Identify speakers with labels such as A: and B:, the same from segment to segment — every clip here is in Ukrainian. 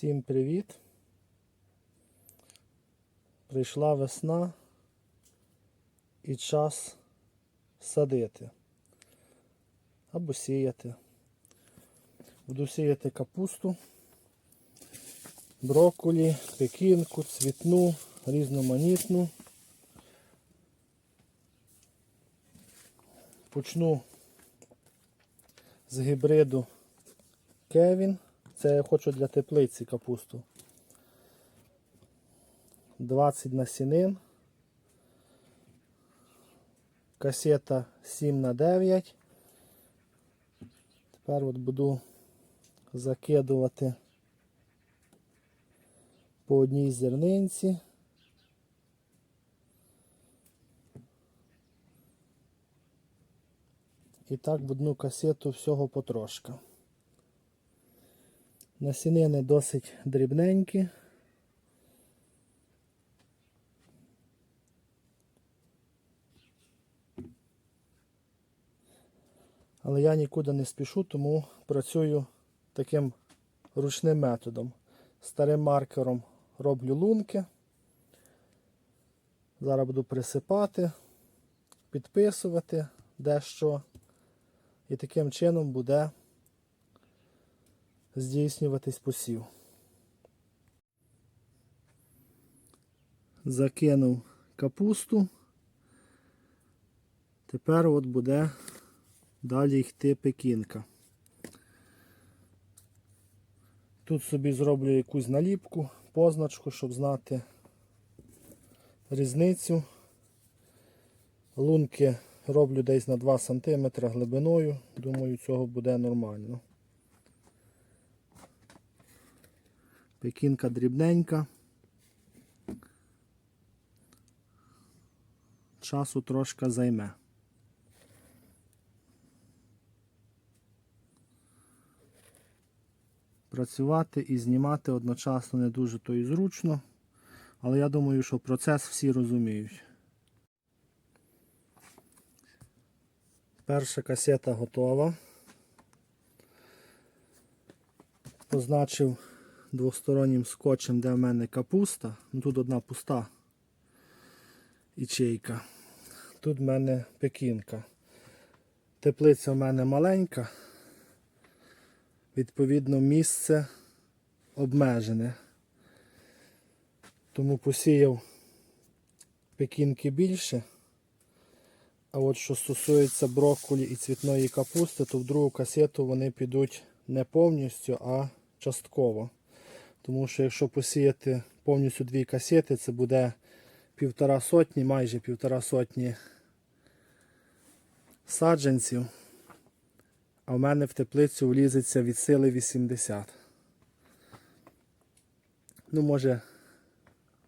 A: Всім привіт! Прийшла весна і час садити або сіяти. Буду сіяти капусту, брокколі, пекінку, цвітну, різноманітну. Почну з гібриду Кевін. Це я хочу для теплиці капусту. 20 насінин. Касета 7 на 9. Тепер от буду закидувати по одній зернинці. І так в одну касету всього потрошка. Насінини досить дрібненькі. Але я нікуди не спішу, тому працюю таким ручним методом. Старим маркером роблю лунки. Зараз буду присипати, підписувати дещо. І таким чином буде здійснюватись посів. Закинув капусту. Тепер от буде далі йти пекінка. Тут собі зроблю якусь наліпку, позначку, щоб знати різницю. Лунки роблю десь на 2 см глибиною. Думаю, цього буде нормально. Пекінка дрібненька. Часу трошки займе. Працювати і знімати одночасно не дуже то і зручно, але я думаю, що процес всі розуміють. Перша касета готова. Позначив двостороннім скотчем, де в мене капуста. Ну, Тут одна пуста ячейка. Тут в мене пекінка. Теплиця в мене маленька. Відповідно, місце обмежене. Тому посіяв пекінки більше. А от що стосується брокколі і цвітної капусти, то в другу касету вони підуть не повністю, а частково. Тому що якщо посіяти повністю дві касети, це буде півтора сотні, майже півтора сотні саджанців. А в мене в теплицю влізеться від сили 80. Ну, може,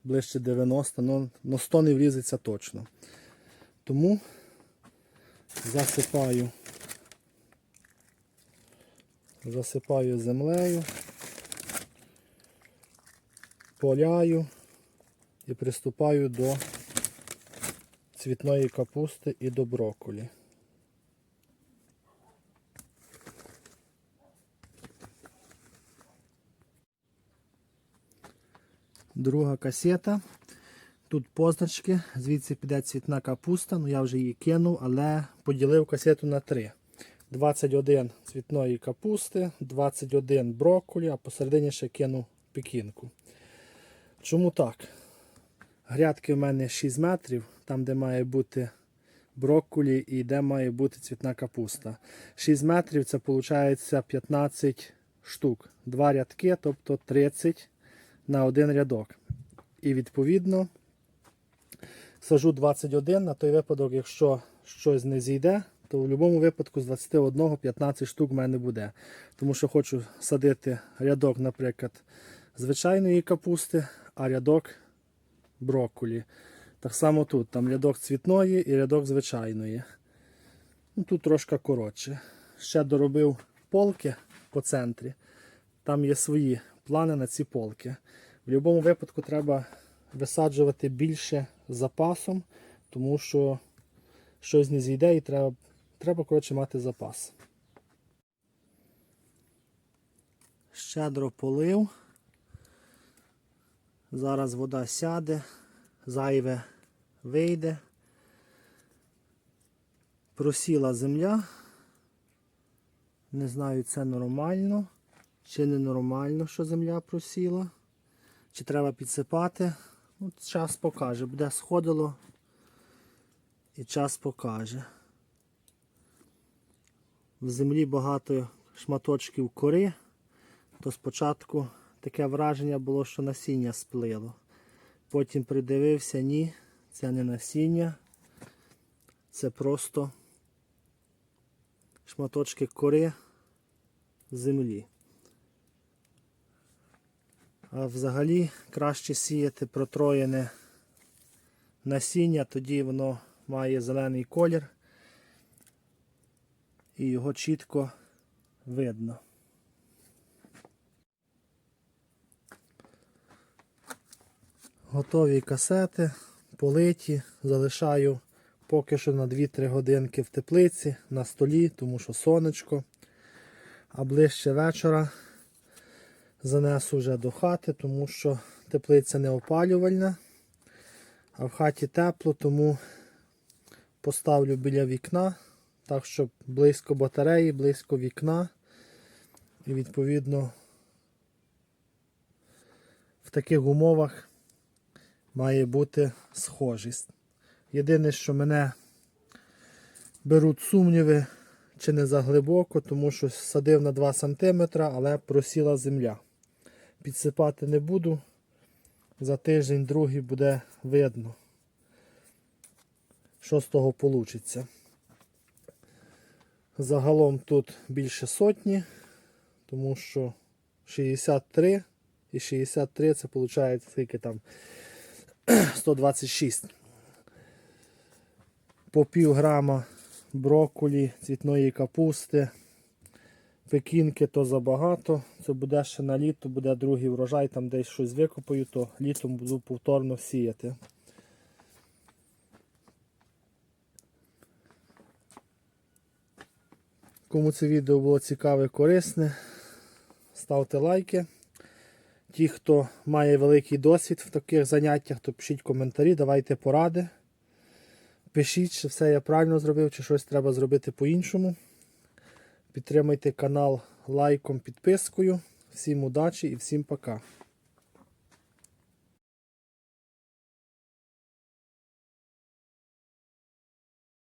A: ближче 90, але ну, 100 не влізеться точно. Тому засипаю, засипаю землею, поляю і приступаю до цвітної капусти і до брокколі. Друга касета. Тут позначки, звідси піде цвітна капуста, ну я вже її кинув, але поділив касету на три. 21 цвітної капусти, 21 брокколі, а посередині ще кинув пекінку. Чому так? Грядки в мене 6 метрів, там де має бути брокколі і де має бути цвітна капуста. 6 метрів це виходить 15 штук. Два рядки, тобто 30 на один рядок. І відповідно сажу 21 на той випадок, якщо щось не зійде, то в будь-якому випадку з 21 15 штук в мене буде. Тому що хочу садити рядок, наприклад, звичайної капусти, а рядок брокколі. Так само тут, там рядок цвітної і рядок звичайної. Ну, Тут трошки коротше. Ще доробив полки по центрі. Там є свої плани на ці полки. В будь-якому випадку треба висаджувати більше запасом, тому що щось не зійде і треба, треба коротше, мати запас. Щедро полив. Зараз вода сяде, зайве вийде. Просіла земля. Не знаю, це нормально чи не нормально, що земля просіла. Чи треба підсипати. Ну, час покаже. Буде сходило і час покаже. В землі багато шматочків кори, то спочатку таке враження було, що насіння сплило. Потім придивився, ні, це не насіння, це просто шматочки кори землі. А взагалі краще сіяти протроєне насіння, тоді воно має зелений колір і його чітко видно. Готові касети, политі, залишаю поки що на 2-3 годинки в теплиці, на столі, тому що сонечко. А ближче вечора занесу вже до хати, тому що теплиця не опалювальна, а в хаті тепло, тому поставлю біля вікна, так щоб близько батареї, близько вікна. І відповідно в таких умовах має бути схожість. Єдине, що мене беруть сумніви, чи не заглибоко, тому що садив на 2 см, але просіла земля. Підсипати не буду. За тиждень другий буде видно, що з того вийде. Загалом тут більше сотні, тому що 63 і 63 це виходить скільки там 126. По пів грама брокколі, цвітної капусти, пекінки то забагато. Це буде ще на літо, буде другий врожай, там десь щось викопаю, то літом буду повторно сіяти. Кому це відео було цікаве, корисне, ставте лайки. Ті, хто має великий досвід в таких заняттях, то пишіть коментарі, давайте поради. Пишіть, чи все я правильно зробив, чи щось треба зробити по-іншому. Підтримайте канал лайком, підпискою. Всім удачі і всім пока.